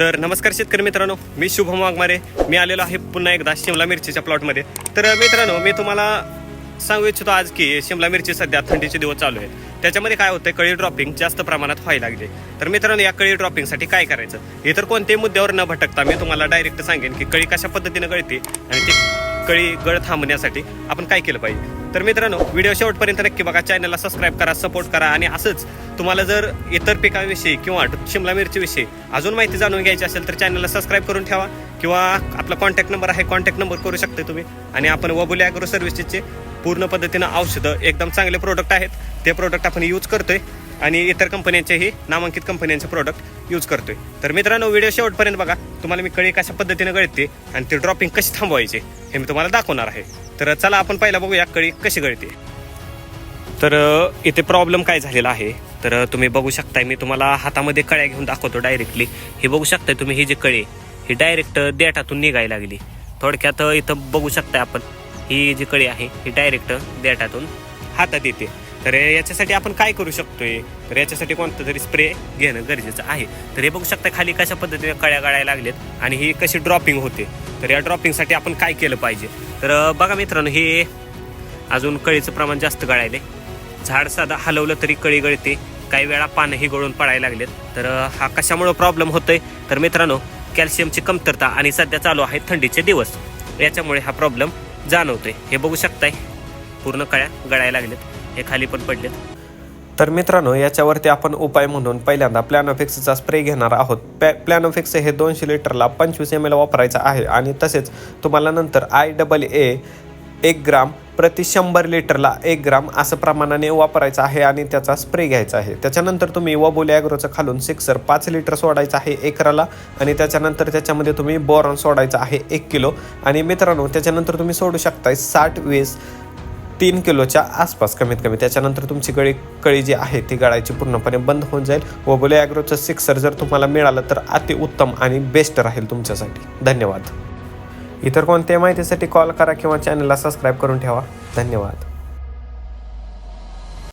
तर नमस्कार शेतकरी मित्रांनो मी शुभम वाघमारे. मी आलेलो आहे पुन्हा एकदा शिमला मिरचीच्या प्लॉटमध्ये तर मित्रांनो मी तुम्हाला सांगू इच्छितो आज की शिमला मिरची सध्या थंडीचे दिवस चालू आहेत. त्याच्यामध्ये काय होतं कळी ड्रॉपिंग जास्त प्रमाणात व्हायला लागले. तर मित्रांनो या कळी ड्रॉपिंगसाठी काय करायचं? इतर कोणत्याही मुद्द्यावर न भटकता मी तुम्हाला डायरेक्ट सांगेन की कळी कशा पद्धतीनं गळते आणि ती कळी गळ थांबण्यासाठी आपण काय केलं पाहिजे? तर मित्रांनो व्हिडिओ शेवटपर्यंत नक्की बघा. चॅनलला सबस्क्राईब करा सपोर्ट करा. आणि असंच तुम्हाला जर इतर पिकाविषयी किंवा शिमला मिरचीविषयी अजून माहिती जाणून घ्यायची असेल तर चॅनलला सबस्क्राईब करून ठेवा. किंवा आपला कॉन्टॅक्ट नंबर आहे कॉन्टॅक्ट नंबर करू शकता तुम्ही. आणि आपण वबुली ॲग्रो सर्व्हिसेसचे पूर्ण पद्धतीनं औषधं एकदम चांगले प्रोडक्ट आहेत. ते प्रोडक्ट आपण यूज करतोय. आणि इतर कंपन्यांचेही नामांकित कंपन्यांचे प्रोडक्ट यूज करतोय. तर मित्रांनो व्हिडिओ शेवटपर्यंत बघा. तुम्हाला मी कळी कशा पद्धतीनं गळते आणि ते ड्रॉपिंग कशी थांबवायचे हे मी तुम्हाला दाखवणार आहे. तर चला आपण पहिला बघूया कळी कशी गळते. तर इथे प्रॉब्लेम काय झालेला आहे? तर तुम्ही बघू शकताय मी तुम्हाला हातामध्ये कळ्या घेऊन दाखवतो डायरेक्टली हे बघू शकताय तुम्ही ही जी कळी ही डायरेक्ट देठातून निघायला लागली. थोडक्यात इथं बघू शकताय आपण ही जी कळी आहे ही डायरेक्ट देठातून हातात येते. तर याच्यासाठी आपण काय करू शकतोय? तर याच्यासाठी कोणतं तरी स्प्रे घेणं गरजेचं आहे. तर हे बघू शकता खाली कशा पद्धतीने कळ्या गळायला लागलेत आणि ही कशी ड्रॉपिंग होते. तर या ड्रॉपिंगसाठी आपण काय केलं पाहिजे? तर बघा मित्रांनो हे अजून कळीचं प्रमाण जास्त गळायले झाड साधा हलवलं तरी कळी गळते. काही वेळा पानंही गळून पडायला लागलेत. तर हा कशामुळं प्रॉब्लेम होतोय? तर मित्रांनो कॅल्शियमची कमतरता आणि सध्या चालू आहे थंडीचे दिवस. याच्यामुळे हा प्रॉब्लेम जाणवतोय. हे बघू शकताय. पूर्ण कळ्या गळायला लागलेत. हे खाली पण पडलेत. तर मित्रांनो याच्यावरती आपण उपाय म्हणून पहिल्यांदा प्लॅनोफिक्सचा स्प्रे घेणार आहोत. पॅ प्लॅनोफिक्स हे दोनशे लिटरला पंचवीस एम एल वापरायचं आहे आणि तसेच तुम्हाला नंतर आय डबल ए एक ग्राम प्रति शंभर लिटरला एक ग्राम असं प्रमाणाने वापरायचं आहे आणि त्याचा स्प्रे घ्यायचा आहे. त्याच्यानंतर तुम्ही वबोली ॲग्रोचं खालून सिक्सर पाच लिटर सोडायचं आहे एकराला आणि त्याच्यानंतर त्याच्यामध्ये तुम्ही बोरॉन सोडायचं आहे एक किलो. आणि मित्रांनो त्याच्यानंतर तुम्ही सोडू शकताय साठ वीस तीन किलोच्या आसपास कमीत कमी. त्याच्यानंतर तुमची गळी कळी जी आहे ती गळायची पूर्णपणे बंद होऊन जाईल. वबोले ॲग्रोचं सिक्सर जर तुम्हाला मिळालं तर अतिउत्तम आणि बेस्ट राहील तुमच्यासाठी. धन्यवाद. इतर कोणत्याही माहितीसाठी कॉल करा किंवा चॅनलला सबस्क्राईब करून ठेवा. धन्यवाद.